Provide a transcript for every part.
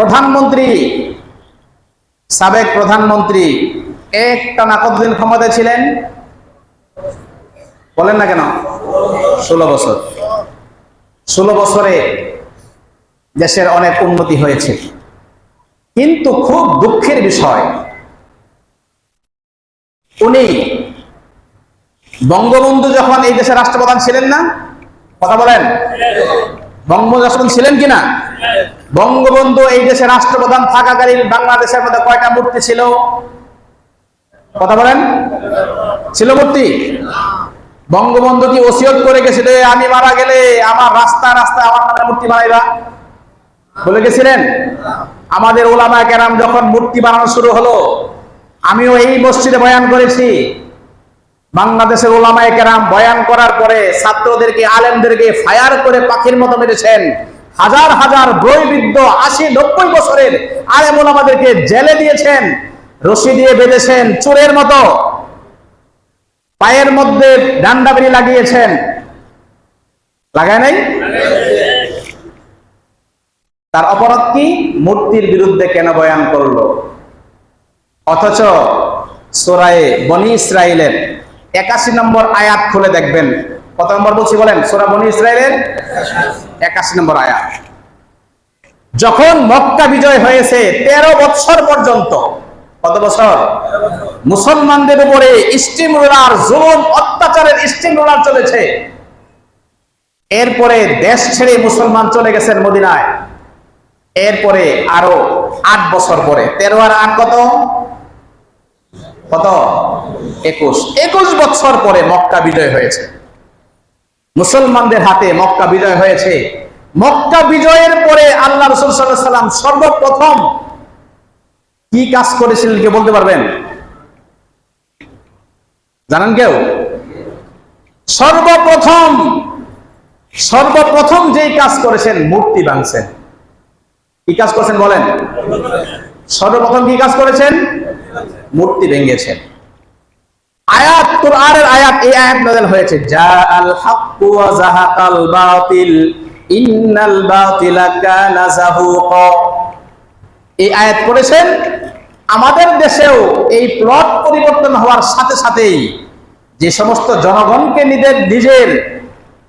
প্রধানমন্ত্রী, সাবেক প্রধানমন্ত্রী একটা না কতদিন ক্ষমতায় ছিলেন? বলেন না কেন? ষোলো বছর। ষোলো বছরে দেশের অনেক উন্নতি হয়েছে। কিন্তু খুব দুঃখের বিষয়, উনি বঙ্গবন্ধু যখন এই দেশের রাষ্ট্রপ্রধান ছিলেন না, কথা বলেন? বঙ্গবন্ধু রাষ্ট্রপ্রধান ছিলেন কিনা? বঙ্গবন্ধু এই দেশের রাষ্ট্রপ্রধান থাকাকালীন বাংলাদেশের মধ্যে কয়টা মূর্তি ছিল? কথা বলেন। ছিল মূর্তি? বঙ্গবন্ধু কি ওসিয়ত করে গেছিল আমি মারা গেলে আমার রাস্তা রাস্তা আমার নামে মূর্তি বানাইবা? বলে গেছিলেন। আমাদের ওলামা কেরাম যখন মূর্তি বানানো শুরু হলো, আমিও এই মসজিদে বয়ান করেছি। বাংলাদেশের ওলামায়ে কেরাম বয়ান করার পরে ছাত্রদেরকে, আলেমদেরকে ফায়ার করে পাখির মতো মেরেছেন। হাজার হাজার বৈবিদ্ধ আশি নব্বই বছরের আলেম আমাদেরকে জেলে দিয়েছেন, রশি দিয়ে বেঁধেছেন, চোরের মতো পায়ের মধ্যে ডান্ডা লাগিয়েছেন। লাগায় নাই? তার অপরাধ কি? মূর্তির বিরুদ্ধে কেন বয়ান করল? অথচ সোরায়ে বনি ইসরায়েলের একাশি নম্বর আয়াত খুলে দেখবেন। কত নম্বর বলছি বলেন? সোরা বনি ইসরায়েলের একাশি নম্বর আয়াত যখন মক্কা বিজয় হয়েছে, তেরো বছর পর্যন্ত, কত বছর? মুসলমানদের উপরে স্টিম রোলার, জুলুম, অত্যাচারের স্টিম রোলার চলেছে। এরপরে দেশ ছেড়ে মুসলমান চলে গেছেন মদিনায়। এরপরে আরও আট বছর পরে, তেরো আর আট কত? কত? একুশ। একুশ বছর পরে মক্কা বিজয় হয়েছে। মুসলমানদের হাতে মক্কা বিজয় হয়েছে। মক্কা বিজয়ের পরে আল্লাহ রসুল সাল্লাম সর্বপ্রথম কি কাজ করেছিলেন কে বলতে পারবেন? জানেন কেউ? সর্বপ্রথম সর্বপ্রথম যেই কাজ করেছেন মূর্তি ভাঙছেন কি কাজ করেছেন বলেন? সর্বপ্রথম কি কাজ করেছেন? মূর্তি ভেঙেছেন। আয়াত, কোরআনের আয়াত, এই আয়াত নাযিল হয়েছে। আল হাক্কু ওয়া জাহাকাল বাতিল, ইন্নাল বাতিলা কানা এই আয়াত পড়েছেন, আমাদের দেশেও এই প্লট পরিবর্তন হওয়ার সাথে সাথেই যে সমস্ত জনগণকে নিজের নিজের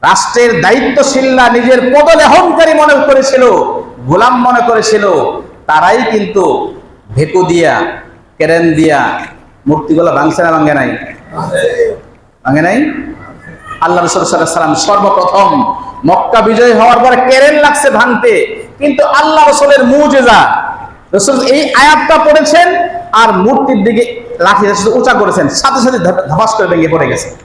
রাষ্ট্রের দায়িত্বশীলরা নিজের পদলেহনকারী মনে করেছিল, গোলাম মনে করেছিল, তারাই কিন্তু ভেকু দিয়া, কেরেন দিয়া মূর্তিগুলো ভাঙছে না, ভাঙে নাই? ভাঙে নাই? আল্লাহ রসুল সাল্লাহ সাল্লাম সর্বপ্রথম মক্কা বিজয় হওয়ার পরে কেরেন লাগছে ভাঙতে। কিন্তু আল্লাহ রসুলের মুজেজা, রসুল এই আয়াতটা পড়েছেন আর মূর্তির দিকে লাঠি উঁচা করেছেন, সাথে সাথে ধপ- ধপাস করে ভেঙে পড়ে গেছে।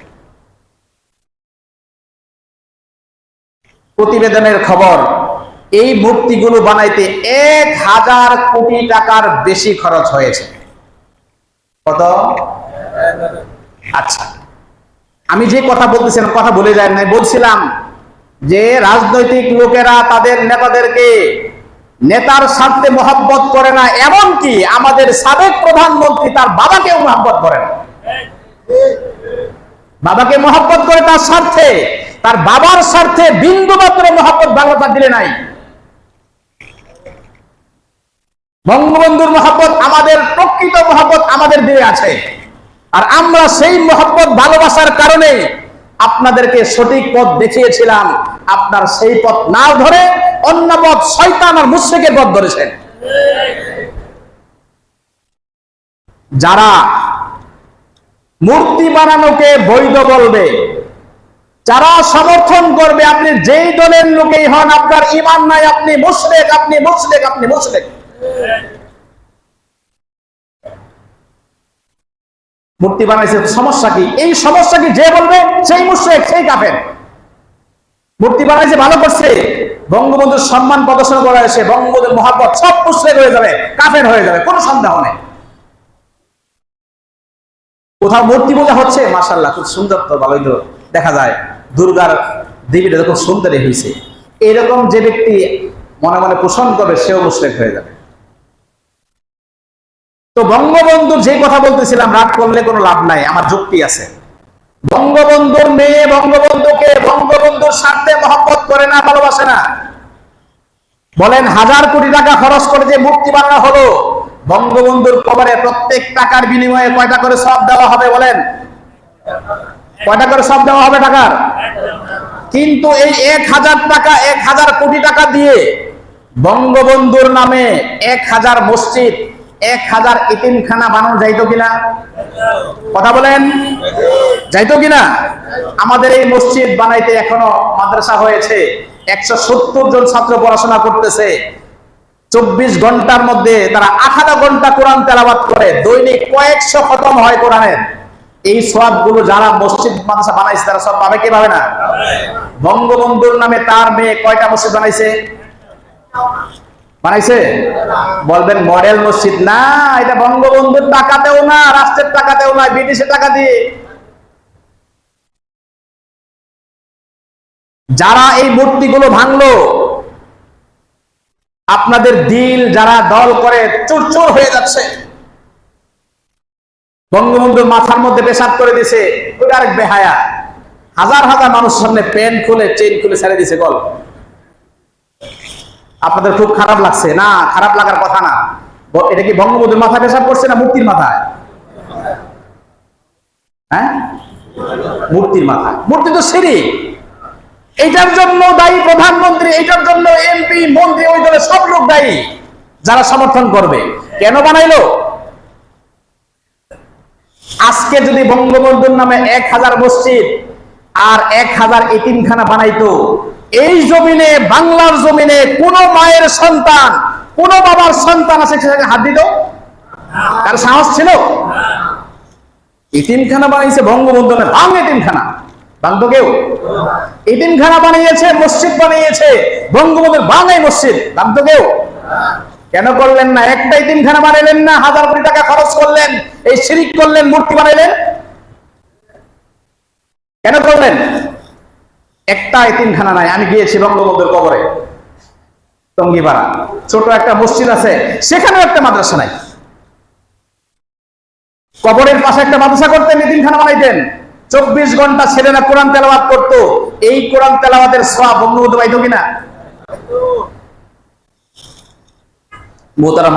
প্রতিবেদনের খবর, এই মূর্তিগুলো বানাইতে এক হাজার কোটি টাকার বেশি খরচ হয়েছে। কত? আচ্ছা। আমি যে কথা বলতেছিলাম কথা বলে যায় নাই, বলছিলাম যে রাজনৈতিক লোকেরা তাদের নেতাদেরকে নেতার স্বার্থে মহব্বত করে না, এমনকি আমাদের সাবেক প্রধানমন্ত্রী তার বাবাকেও মহব্বত করে না। বাবাকে মহব্বত করে তার স্বার্থে, তার বাবার স্বার্থে বিন্দু মাত্র মহব্বত বাংলা দিলে নাই। বঙ্গবন্ধুর মহব্বত, আমাদের প্রকৃত মহব্বত আমাদের দিলে আছে। আর আমরা সেই মহব্বত ভালোবাসার কারণে আপনাদেরকে সঠিক পথ দেখিয়েছিলাম। আপনার সেই পথ না ধরে অন্য পথ শয়তান আর মুশ্রিকের পথ ধরেছেন। যারা মূর্তি বানানোকে বৈধ বলবে, যারা সমর্থন করবে, আপনি যেই দলের লোকেই হন, আপনার ইমান নাই, আপনি মুশরিক আপনি মুশরিক আপনি মুশরিক। মূর্তি বানাইছে, সমস্যা কি? এই সমস্যা কি যে বলবে, সেই মুশরিক সেই কাফের। মূর্তি বানাইছে, ভালো করছে। বঙ্গবন্ধুর সম্মান প্রদর্শন করা হয়েছে, বঙ্গবন্ধুর মহাব্বত সব মুশরিক হয়ে যাবে, কাফের হয়ে যাবে, কোনো সন্দেহ নেই। কোথাও মূর্তি পূজা হচ্ছে মাসাল্লাহ খুব সুন্দর তো, ভালোই তো দেখা যায়। দুর্গার দেবীটা খুব সুন্দরই হয়েছে। এরকম যে ব্যক্তি মনে মনে পোষণ করবে, সেও মুশরিক হয়ে যাবে। তো বঙ্গবন্ধুর যে কথা বলতেছিলাম, রাগ করলে কোনো লাভ নাই, আমার যুক্তি আছে। বঙ্গবন্ধুর মেয়ে বঙ্গবন্ধুকে বঙ্গবন্ধুর স্বার্থে মহব্বত করে না, ভালোবাসে না। বলেন, হাজার কোটি টাকা খরচ করে যে মূর্তি বানানো হলো, বঙ্গবন্ধুর কবরে প্রত্যেক টাকার বিনিময়ে কয়টা করে সব দেওয়া হবে বলেন? কয়টা করে সব দেওয়া হবে টাকার? কিন্তু এই এক হাজার টাকা, এক হাজার কোটি টাকা দিয়ে বঙ্গবন্ধুর নামে এক হাজার মসজিদ এক হাজার ইতিমখানা বানানো যাইতো কিনা? কথা বলেন। যাইতো কিনা? আমাদের এই মসজিদ বানাইতে এখনও মাদ্রাসা হয়েছে। একশো সত্তর জন ছাত্র পড়াশোনা করতেছে। চব্বিশ ঘণ্টার মধ্যে তারা আঠারো ঘণ্টা কোরআন তেলাবাদ করে। দৈনিক কয়েকশো খতম হয় কোরআনের। এই সবগুলো যারা মসজিদ মাদ্রাসা বানাইছে, তারা সব পাবে কি পাবে না? বঙ্গবন্ধুর নামে তার মেয়ে কয়টা মসজিদ বানাইছে? বানাইছে? বলবেন, মডেল মসজিদ না, এটা বঙ্গবন্ধুর টাকাতেও না, রাষ্ট্রের টাকাতেও না, ব্রিটিশের টাকা দিয়ে। যারা এই মূর্তিগুলো ভাঙলো, আপনাদের দিল যারা দল করে চুরচুর হয়ে যাচ্ছে। বঙ্গবন্ধুর মাথার মধ্যে পেশাব করে দিছে, ওটা আরেক বেহায়া। হাজার হাজার মানুষের সামনে পেন খুলে চেন খুলে ছেড়ে দিছে গল আপনাদের খুব খারাপ লাগছে। না, খারাপ লাগার কথা না। এটা কি বঙ্গবন্ধুর মাথায় পেশাব করছে না মূর্তির মাথায়? হ্যাঁ? মূর্তির মাথায়। মূর্তি তো সিঁড়ি। এইটার জন্য দায়ী প্রধানমন্ত্রী এইটার জন্য এমপি মন্ত্রী, ওই দলের সব লোক দায়ী, যারা সমর্থন করবে। কেন বানাইলো? আজকে যদি বঙ্গবন্ধুর নামে এক হাজার মসজিদ আর এক হাজার এতিমখানা বানাইতো এই জমিনে, বাংলার জমিনে কোন মায়ের সন্তান, কোন বাবার সন্তান আছে সেখানে হাত দিত তার সাহস ছিল? ইতিমখানা বানিয়েছে বঙ্গবন্ধু ভাঙ এতিমখানা। ভাঙতো কেউ? এতিমখানা বানিয়েছে, মসজিদ বানিয়েছে, বঙ্গবন্ধুর বাঙাই মসজিদ। ভাঙতো কেউ? কেন করলেন না? একটা ইতিমখানা বানাইলেন না, হাজার কোটি টাকা খরচ করলেন, এই শিরিক করলেন, মূর্তি বানাইলেন? কেন করলেন? একটা ইতিমখানা নাই, আমি গিয়েছি বঙ্গবন্ধুর কবরে। টঙ্গিপাড়া। ছোট একটা মসজিদ আছে, সেখানেও একটা মাদ্রাসা নাই। কবরের পাশে একটা মাদ্রাসা করতেন ইতিমখানা বানাইতেন। চব্বিশ ঘণ্টা ছেলেরা কোরআন তেলাওয়াত করতো। এই কোরআন তেলাওয়াতের সব বঙ্গবন্ধু পাইতো কিনা? মোহতারাম